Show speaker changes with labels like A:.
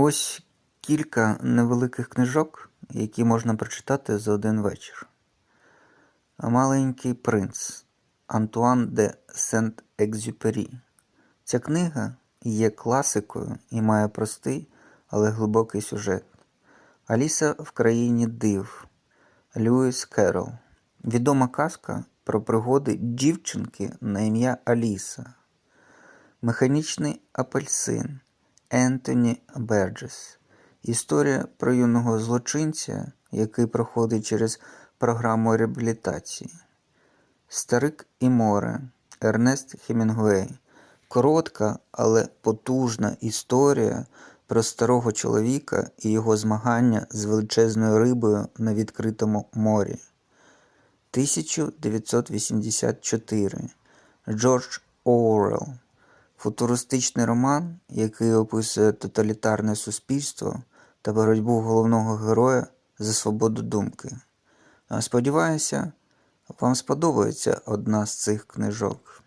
A: Ось кілька невеликих книжок, які можна прочитати за один вечір. Маленький принц Антуан де Сент-Екзюпері. Ця книга є класикою і має простий, але глибокий сюжет. Аліса в країні див Льюіс Керрол. Відома казка про пригоди дівчинки на ім'я Аліса. Механічний апельсин Ентоні Берджес. Історія про юного злочинця, який проходить через програму реабілітації. Старик і море Ернест Хемінгуей. Коротка, але потужна історія про старого чоловіка і його змагання з величезною рибою на відкритому морі. 1984. Джордж Оуелл. Футуристичний роман, який описує тоталітарне суспільство та боротьбу головного героя за свободу думки. Сподіваюся, вам сподобається одна з цих книжок.